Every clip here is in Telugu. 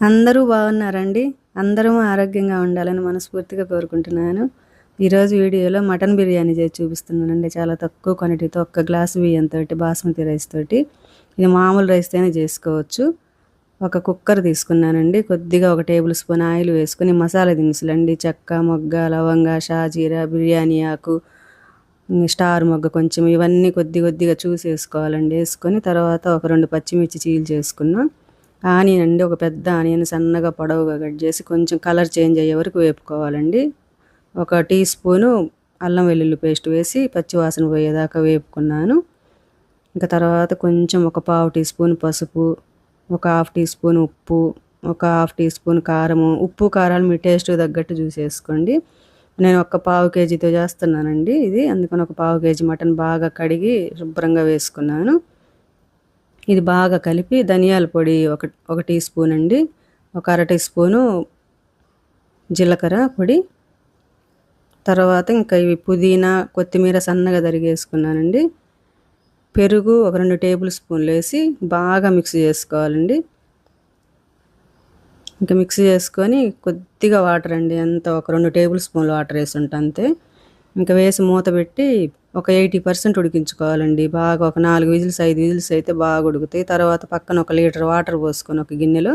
అందరూ బాగున్నారండి. అందరూ ఆరోగ్యంగా ఉండాలని మనస్ఫూర్తిగా కోరుకుంటున్నాను. ఈరోజు వీడియోలో మటన్ బిర్యానీ చేసి చూపిస్తున్నానండి. చాలా తక్కువ క్వాంటిటీతో ఒక్క గ్లాసు బియ్యంతో బాస్మతి రైస్ తోటి. ఇది మామూలు రైస్తోనే చేసుకోవచ్చు. ఒక కుక్కర్ తీసుకున్నానండి. కొద్దిగా ఒక టేబుల్ స్పూన్ ఆయిల్ వేసుకుని మసాలా దినుసులండి. చెక్క మొగ్గ లవంగ షాజీరా బిర్యానీ ఆకు స్టార్ మొగ్గ కొంచెం ఇవన్నీ కొద్ది కొద్దిగా చూసి వేసుకోవాలండి. వేసుకొని తర్వాత ఒక రెండు పచ్చిమిర్చి చీల్ చేసుకున్నాం. ఆనియన్ అండి ఒక పెద్ద ఆనియన్ సన్నగా పొడవుగా కట్ చేసి కొంచెం కలర్ చేంజ్ అయ్యే వరకు వేపుకోవాలండి. ఒక టీ స్పూను అల్లం వెల్లుల్లి పేస్ట్ వేసి పచ్చివాసన పోయేదాకా వేపుకున్నాను. ఇంకా తర్వాత కొంచెం ఒక పావు టీ స్పూన్ పసుపు ఒక హాఫ్ టీ స్పూన్ ఉప్పు ఒక హాఫ్ టీ స్పూన్ కారము. ఉప్పు కారాలు మీ టేస్ట్ తగ్గట్టు చూసేసుకోండి. నేను ఒక పావు కేజీతో చేస్తున్నానండి ఇది. అందుకని ఒక పావు కేజీ మటన్ బాగా కడిగి శుభ్రంగా వేసుకున్నాను. ఇది బాగా కలిపి ధనియాల పొడి ఒక ఒక టీ స్పూన్ అండి. ఒక అర టీ స్పూను జీలకర్ర పొడి. తర్వాత ఇంకా ఇవి పుదీనా కొత్తిమీర సన్నగా తరిగేసుకున్నానండి. పెరుగు ఒక రెండు టేబుల్ స్పూన్లు వేసి బాగా మిక్స్ చేసుకోవాలండి. ఇంకా మిక్స్ చేసుకొని కొద్దిగా వాటర్ అండి అంత ఒక రెండు టేబుల్ స్పూన్లు వాటర్ వేసి ఉంటా అంతే. ఇంకా వేసి మూత పెట్టి ఒక ఎయిటీ పర్సెంట్ ఉడికించుకోవాలండి. బాగా ఒక నాలుగు విజిల్స్ ఐదు విజిల్స్ అయితే బాగా ఉడుకుతాయి. తర్వాత పక్కన ఒక లీటర్ వాటర్ పోసుకొని ఒక గిన్నెలో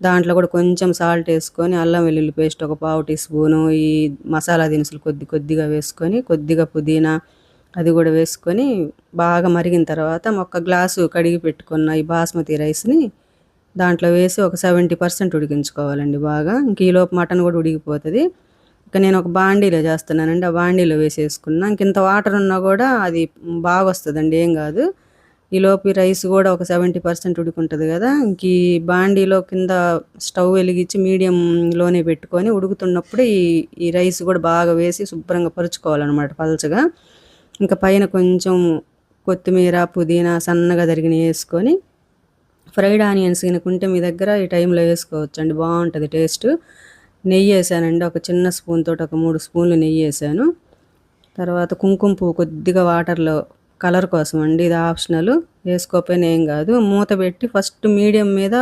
దాంట్లో కూడా కొంచెం సాల్ట్ వేసుకొని అల్లం వెల్లుల్లి పేస్ట్ ఒక పావు టీ స్పూను ఈ మసాలా దినుసులు కొద్ది కొద్దిగా వేసుకొని కొద్దిగా పుదీనా అది కూడా వేసుకొని బాగా మరిగిన తర్వాత ఒక గ్లాసు కడిగి పెట్టుకున్న ఈ బాస్మతి రైస్ని దాంట్లో వేసి ఒక సెవెంటీ పర్సెంట్ ఉడికించుకోవాలండి బాగా. ఇంక ఈలోపు మటన్ కూడా ఉడికిపోతుంది. నేను ఒక బాండీలో చేస్తున్నానండి. ఆ బాండీలో వేసేసుకున్నా. ఇంక ఇంత వాటర్ ఉన్నా కూడా అది బాగా వస్తుందండి ఏం కాదు. ఈ రైస్ కూడా ఒక సెవెంటీ పర్సెంట్ ఉడుకుంటుంది కదా. ఇంక ఈ బాండీలో కింద స్టవ్ వెలిగించి మీడియంలోనే పెట్టుకొని ఉడుకుతున్నప్పుడు ఈ ఈ రైస్ కూడా బాగా వేసి శుభ్రంగా పరుచుకోవాలన్నమాట పలచగా. ఇంకా పైన కొంచెం కొత్తిమీర పుదీనా సన్నగా తరిగిన వేసుకొని ఫ్రైడ్ ఆనియన్స్ కనుకుంటే మీ దగ్గర ఈ టైంలో వేసుకోవచ్చు అండి బాగుంటుంది టేస్ట్. నెయ్యి వేసానండి. ఒక చిన్న స్పూన్ తోటి ఒక మూడు స్పూన్లు నెయ్యి వేసాను. తర్వాత కుంకుమ పువ్వు కొద్దిగా వాటర్లో కలర్ కోసం అండి. ఇది ఆప్షనల్. వేసుకోకపోయినా ఏం కాదు. మూత పెట్టి ఫస్ట్ మీడియం మీద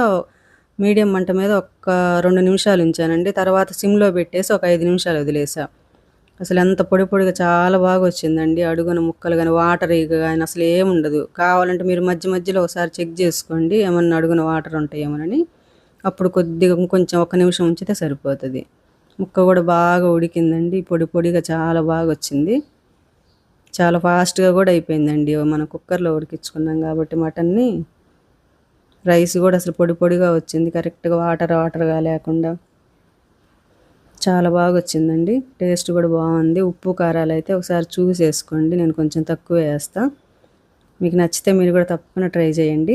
మీడియం మంట మీద ఒక రెండు నిమిషాలు ఉంచానండి. తర్వాత సిమ్లో పెట్టేసి ఒక ఐదు నిమిషాలు వదిలేసా. అసలు ఎంత పొడి పొడిగా చాలా బాగా వచ్చిందండి. అడుగున ముక్కలు కానీ వాటర్ కానీ అసలు ఏముండదు కావాలంటే మీరు మధ్య మధ్యలో ఒకసారి చెక్ చేసుకోండి. ఏమన్నా అడుగున వాటర్ ఉంటాయేమోనని అప్పుడు కొద్దిగా కొంచెం ఒక నిమిషం ఉంచితే సరిపోతుంది. ముక్క కూడా బాగా ఉడికిందండి. పొడి పొడిగా చాలా బాగా వచ్చింది. చాలా ఫాస్ట్గా కూడా అయిపోయిందండి. మన కుక్కర్లో ఉడికించుకున్నాం కాబట్టి మటన్ని రైస్ కూడా అసలు పొడి పొడిగా వచ్చింది. కరెక్ట్గా వాటర్ వాటర్గా లేకుండా చాలా బాగా వచ్చిందండి. టేస్ట్ కూడా బాగుంది. ఉప్పు కారాలు అయితే ఒకసారి చూసి వేసుకోండి నేను కొంచెం తక్కువ వేస్తాను మీకు నచ్చితే మీరు కూడా తప్పకుండా ట్రై చేయండి.